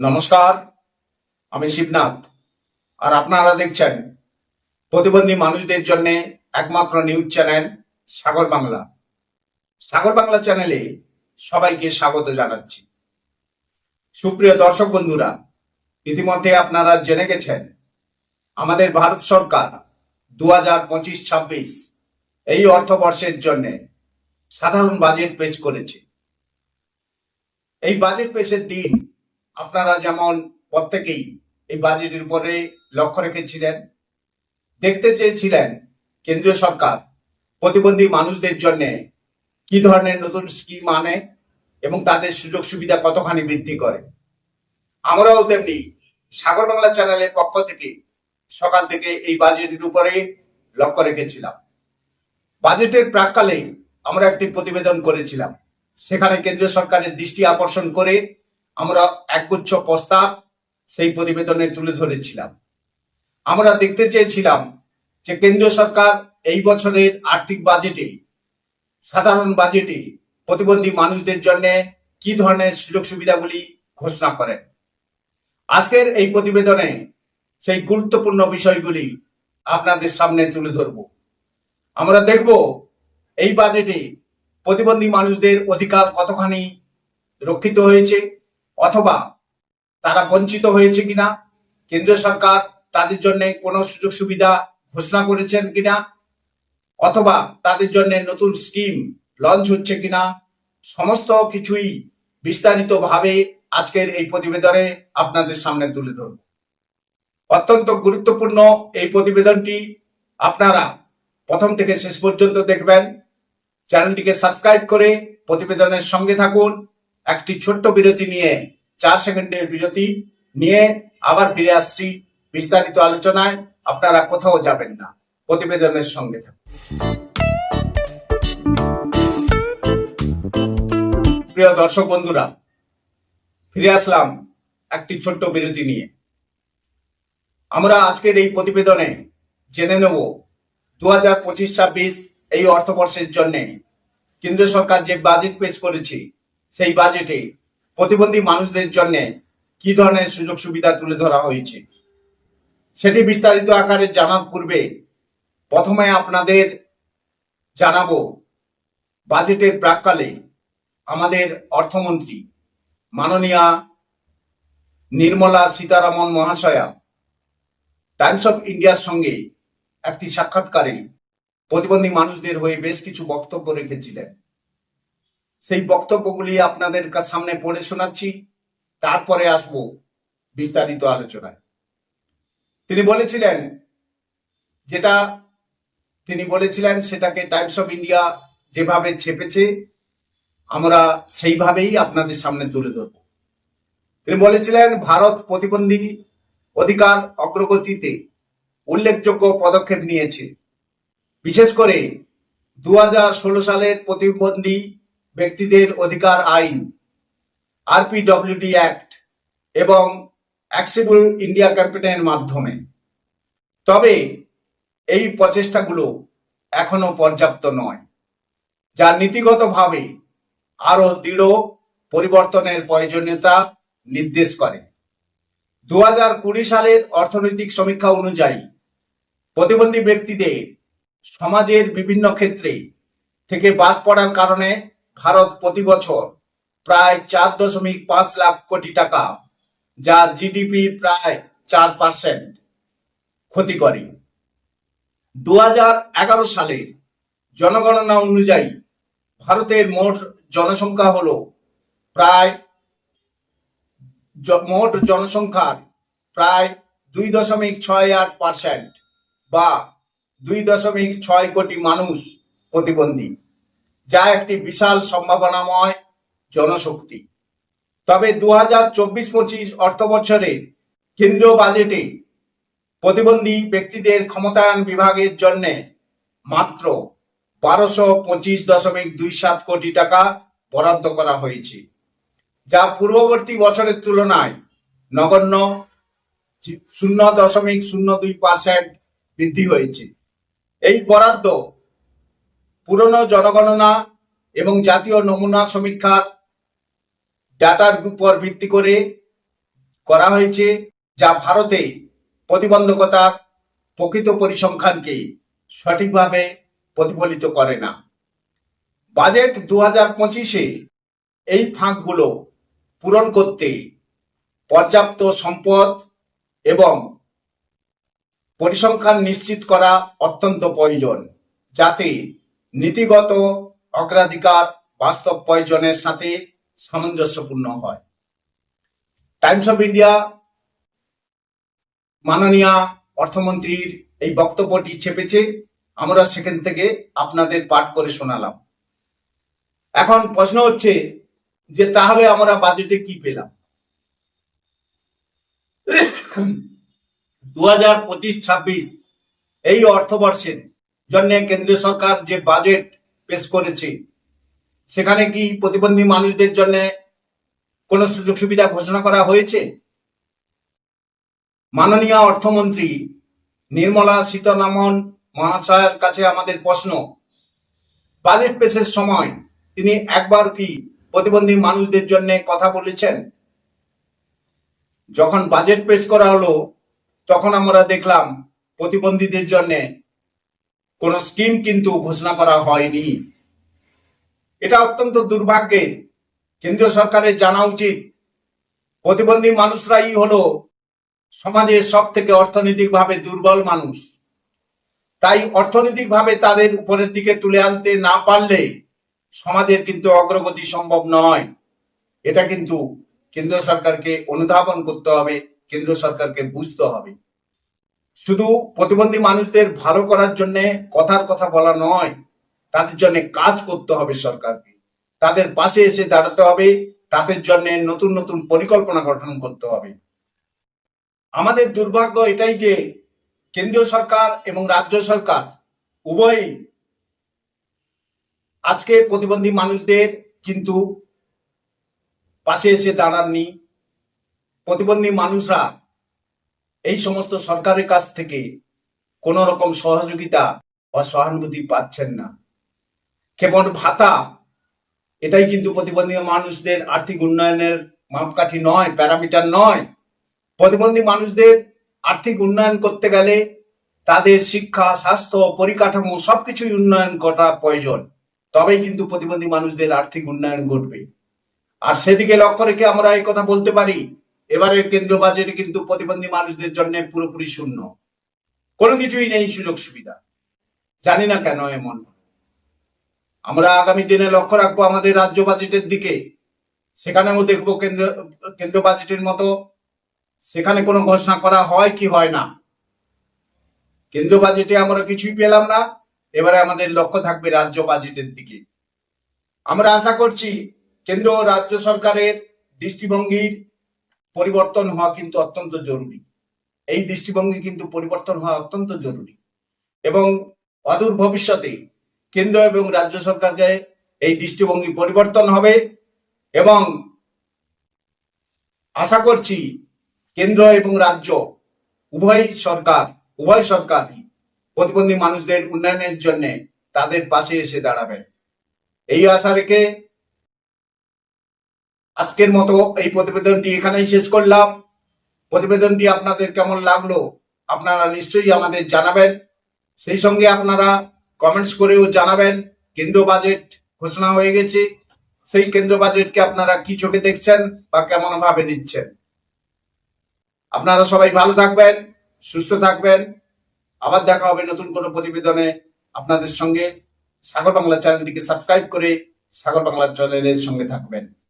নমস্কার, আমি শিবনাথ। আর আপনারা দেখছেন প্রতিবন্ধী মানুষদের জন্য একমাত্র নিউজ চ্যানেল সাগর বাংলা। সাগর বাংলা চ্যানেলে সবাইকে স্বাগত জানাচ্ছি। সুপ্রিয় দর্শক বন্ধুরা, ইতিমধ্যে আপনারা জেনে গেছেন, আমাদের ভারত সরকার দু হাজার পঁচিশ ছাব্বিশ এই অর্থবর্ষের জন্য সাধারণ বাজেট পেশ করেছে। এই বাজেট পেশের দিন আপনারা যেমন প্রত্যেকেই এই বাজেটের উপরে লক্ষ্য রেখেছিলেন, দেখতে চেয়েছিলেন কেন্দ্রীয় সরকার প্রতিবন্ধী মানুষদের জন্য কি ধরনের নতুন স্কিম আনে এবং তাদের সুযোগ সুবিধা কতখানি বৃদ্ধি করে। আমরাও তেমনি সাগর বাংলা চ্যানেলের পক্ষ থেকে সকাল থেকে এই বাজেটের উপরে লক্ষ্য রেখেছিলাম। বাজেটের প্রাককালে আমরা একটি প্রতিবেদন করেছিলাম। সেখানে কেন্দ্রীয় সরকারের দৃষ্টি আকর্ষণ করে আমরা একগুচ্ছ প্রস্তাব সেই প্রতিবেদনে তুলে ধরেছিলাম। আমরা দেখতে চেয়েছিলাম যে কেন্দ্রীয় সরকার এই বছরের আর্থিক বাজেটে, সাধারণ বাজেটে প্রতিবন্ধী মানুষদের জন্য কি ধরনের সুযোগ সুবিধাগুলি ঘোষণা করেন? আজকের এই প্রতিবেদনে সেই গুরুত্বপূর্ণ বিষয়গুলি আপনাদের সামনে তুলে ধরব। আমরা দেখব এই বাজেটে প্রতিবন্ধী মানুষদের অধিকার কতখানি রক্ষিত হয়েছে অথবা তারা বঞ্চিত হয়েছে কিনা? কেন্দ্রীয় সরকার তাদের জন্য কোনো সুযোগ সুবিধা ঘোষণা করেছেন কিনা? অথবা তাদের জন্য নতুন স্কিম লঞ্চ হচ্ছে কিনা? সমস্ত কিছুই বিস্তারিতভাবে আজকের এই প্রতিবেদনে আপনাদের সামনে তুলে ধরব। অত্যন্ত গুরুত্বপূর্ণ এই প্রতিবেদনটি আপনারা প্রথম থেকে শেষ পর্যন্ত দেখবেন। চ্যানেলটিকে সাবস্ক্রাইব করে প্রতিবেদনের সঙ্গে থাকুন। একটি ছোট্ট বিরতি নিয়ে চার সেকেন্ডের বিরতি নিয়ে আবার ফিরে আসছি বিস্তারিত আলোচনায়। আপনারা কোথাও যাবেন না। প্রতিবেদনের সঙ্গে থাকুন। প্রিয় দর্শক বন্ধুরা, ফিরে আসলাম একটি ছোট্ট বিরতি নিয়ে। আমরা আজকের এই প্রতিবেদনে জেনে নেব দু হাজার পঁচিশ ছাব্বিশ এই অর্থবর্ষের জন্য কেন্দ্র সরকার যে বাজেট পেশ করেছে সেই বাজেটে প্রতিবন্ধী মানুষদের জন্য কি ধরনের সুযোগ সুবিধা তুলে ধরা হয়েছে? সেটি বিস্তারিত আকারে জানার পূর্বে প্রথমে আপনাদের জানাব বাজেটের প্রাককালে আমাদের অর্থমন্ত্রী মাননীয়া নির্মলা সীতারামন মহাশয়া টাইমস অফ ইন্ডিয়ার সঙ্গে একটি সাক্ষাৎকারে প্রতিবন্ধী মানুষদের হয়ে বেশ কিছু বক্তব্য রেখেছিলেন। সেই বক্তব্যগুলি আপনাদের সামনে পড়ে শোনাচ্ছি। তারপরে আসব বিস্তারিত আলোচনায়। তিনি বলেছিলেন, যেটা তিনি বলেছিলেন সেটাকে টাইমস অফ ইন্ডিয়া যেভাবে ছেপেছে, আমরা সেইভাবেই আপনাদের সামনে তুলে ধরব। তিনি বলেছিলেন, ভারত প্রতিবন্ধী অধিকার অগ্রগতিতে উল্লেখযোগ্য পদক্ষেপ নিয়েছে। বিশেষ করে দু হাজার ষোলো সালের প্রতিবন্ধী ব্যক্তিদের অধিকার আইন আরপিডব্লিউডি অ্যাক্ট এবং অ্যাক্সেবল ইন্ডিয়া ক্যাম্পেনের মাধ্যমে। তবে এই প্রচেষ্টাগুলো এখনও পর্যাপ্ত নয়, যা নীতিগতভাবে আরও দৃঢ় পরিবর্তনের প্রয়োজনীয়তা নির্দেশ করে। দু হাজার কুড়ি সালের অর্থনৈতিক সমীক্ষা অনুযায়ী প্রতিবন্ধী ব্যক্তিদের সমাজের বিভিন্ন ক্ষেত্রে থেকে বাদ পড়ার কারণে ভারত প্রতি বছর প্রায় চার দশমিক পাঁচ লাখ কোটি টাকা, যা জিডিপি প্রায় চার পার্সেন্ট ক্ষতি করে দু এগারো সালের জনগণনা অনুযায়ী ভারতের মোট জনসংখ্যা হল প্রায় মোট জনসংখ্যার প্রায় দুই দশমিক ছয় আট পার্সেন্ট বা দুই দশমিক ছয় কোটি মানুষ প্রতিবন্ধী। যা একটি বিশাল সম্ভাবনাময় জনশক্তি। তবে দু হাজার চব্বিশ পঁচিশ অর্থ বছরে কেন্দ্রীয় বাজেটে প্রতিবন্ধী ব্যক্তিদের ক্ষমতায়ন বিভাগের জন্য মাত্র বারোশো পঁচিশ দশমিক দুই সাত কোটি টাকা বরাদ্দ করা হয়েছে, যা পূর্ববর্তী বছরের তুলনায় নগণ্য শূন্য দশমিক শূন্য দুই পার্সেন্ট বৃদ্ধি হয়েছে। এই বরাদ্দ পুরনো জনগণনা এবং জাতীয় নমুনা সমীক্ষার ডাটার উপর ভিত্তি করে করা হয়েছে, যা ভারতে প্রতিবন্ধকতার প্রকৃত পরিসংখ্যানকে সঠিকভাবে প্রতিফলিত করে না। বাজেট দু হাজার পঁচিশে এই ফাঁকগুলো পূরণ করতে পর্যাপ্ত সম্পদ এবং পরিসংখ্যান নিশ্চিত করা অত্যন্ত প্রয়োজন, যাতে নীতিগত অগ্রাধিকার বাস্তব প্রয়োজনের সাথে সামঞ্জস্যপূর্ণ হয়। টাইমস অফ ইন্ডিয়া মাননীয় অর্থমন্ত্রীর এই বক্তব্যটি ছেপেছে। আমরা সেখান থেকে আপনাদের পাঠ করে শোনালাম। এখন প্রশ্ন হচ্ছে যে তাহলে আমরা বাজেটে কি পেলাম? দু হাজার পঁচিশ ছাব্বিশ এই অর্থবর্ষের জন্য কেন্দ্রীয় সরকার যে বাজেট পেশ করেছে, সেখানে কি প্রতিবন্ধী মানুষদের জন্য কোনো সুযোগ সুবিধা ঘোষণা করা হয়েছে? মাননীয় অর্থমন্ত্রী নির্মলা সীতারামন মহাশয়ের কাছে আমাদের প্রশ্ন বাজেট পেশের সময় তিনি একবার কি প্রতিবন্ধী মানুষদের জন্য কথা বলেছেন? যখন বাজেট পেশ করা হলো, তখন আমরা দেখলাম প্রতিবন্ধীদের জন্য কোন স্কিম কিন্তু ঘোষণা করা হয়নি। এটা অত্যন্ত দুর্ভাগ্যের কেন্দ্রীয় সরকারের জানা উচিত, প্রতিবন্ধী মানুষরাই হলো সমাজের সব থেকে অর্থনৈতিকভাবে দুর্বল মানুষ। তাই অর্থনৈতিকভাবে তাদের উপরের দিকে তুলে আনতে না পারলে সমাজের কিন্তু অগ্রগতি সম্ভব নয়। এটা কিন্তু কেন্দ্র সরকারকে অনুধাবন করতে হবে কেন্দ্র সরকারকে বুঝতে হবে। শুধু প্রতিবন্ধী মানুষদের ভালো করার জন্য কথার কথা বলা নয়, তাদের জন্য কাজ করতে হবে সরকারকে। তাদের পাশে এসে দাঁড়াতে হবে, তাদের জন্য নতুন নতুন পরিকল্পনা গঠন করতে হবে। আমাদের দুর্ভাগ্য এটাই যে কেন্দ্রীয় সরকার এবং রাজ্য সরকার উভয়ই আজকে প্রতিবন্ধী মানুষদের কিন্তু পাশে এসে দাঁড়াননি। প্রতিবন্ধী মানুষরা এই সমস্ত সরকারের কাছ থেকে কোন রকম সহযোগিতা বা সহানুভূতি পাচ্ছেন না। কেবল ভাতা, এটাই কিন্তু প্রতিবন্ধী মানুষদের আর্থিক উন্নয়নের মাপকাঠি নয়, প্যারামিটার নয়। প্রতিবন্ধী মানুষদের আর্থিক উন্নয়ন করতে গেলে তাদের শিক্ষা, স্বাস্থ্য, পরিকাঠামো সবকিছুই উন্নয়ন করা প্রয়োজন। তবেই কিন্তু প্রতিবন্ধী মানুষদের আর্থিক উন্নয়ন ঘটবে। আর সেদিকে লক্ষ্য রেখে আমরা এই কথা বলতে পারি এবারের কেন্দ্রীয় বাজেটে কিন্তু প্রতিবন্ধী মানুষদের জন্য পুরোপুরি শূন্য। কোনো কিছুই নেই সুযোগ সুবিধা। জানি না কেন এমন আমরা আগামী দিনে লক্ষ্য রাখব আমাদের রাজ্য বাজেটের দিকে। সেখানেও দেখব কেন্দ্র কেন্দ্র বাজেটের মতো। সেখানে কোনো ঘোষণা করা হয় কি হয় না। কেন্দ্র বাজেটে আমরা কিছুই পেলাম না। এবারে আমাদের লক্ষ্য থাকবে রাজ্য বাজেটের দিকে। আমরা আশা করছি কেন্দ্র রাজ্য সরকারের দৃষ্টিভঙ্গির পরিবর্তন হওয়া কিন্তু অত্যন্ত জরুরি। এই দৃষ্টিভঙ্গি কিন্তু পরিবর্তন হওয়া অত্যন্ত জরুরি। এবং অদূর ভবিষ্যতে কেন্দ্র এবং রাজ্য সরকারকে এই দৃষ্টিভঙ্গি পরিবর্তন হবে এবং আশা করছি কেন্দ্র এবং রাজ্য উভয় সরকার, উভয় সরকারই প্রতিবন্ধী মানুষদের উন্নয়নের জন্য তাদের পাশে এসে দাঁড়াবে। এই আশা রেখে আজকের মতো এই প্রতিবেদনটি এখানেই শেষ করলাম। প্রতিবেদনটি আপনাদের কেমন লাগল আপনারা নিশ্চয়ই আমাদের জানাবেন। সেই সঙ্গে আপনারা কমেন্টস করেও জানাবেন, কেন্দ্র বাজেট ঘোষণা হয়ে গেছে। সেই কেন্দ্র বাজেটকে আপনারা কি চোখে দেখছেন বা কেমন ভাবে নিচ্ছেন? আপনারা সবাই ভালো থাকবেন, সুস্থ থাকবেন। আবার দেখা হবে নতুন কোনো প্রতিবেদনে আপনাদের সঙ্গে। সাগর বাংলা চ্যানেলটিকে সাবস্ক্রাইব করে সাগর বাংলা চ্যানেলের সঙ্গে থাকবেন।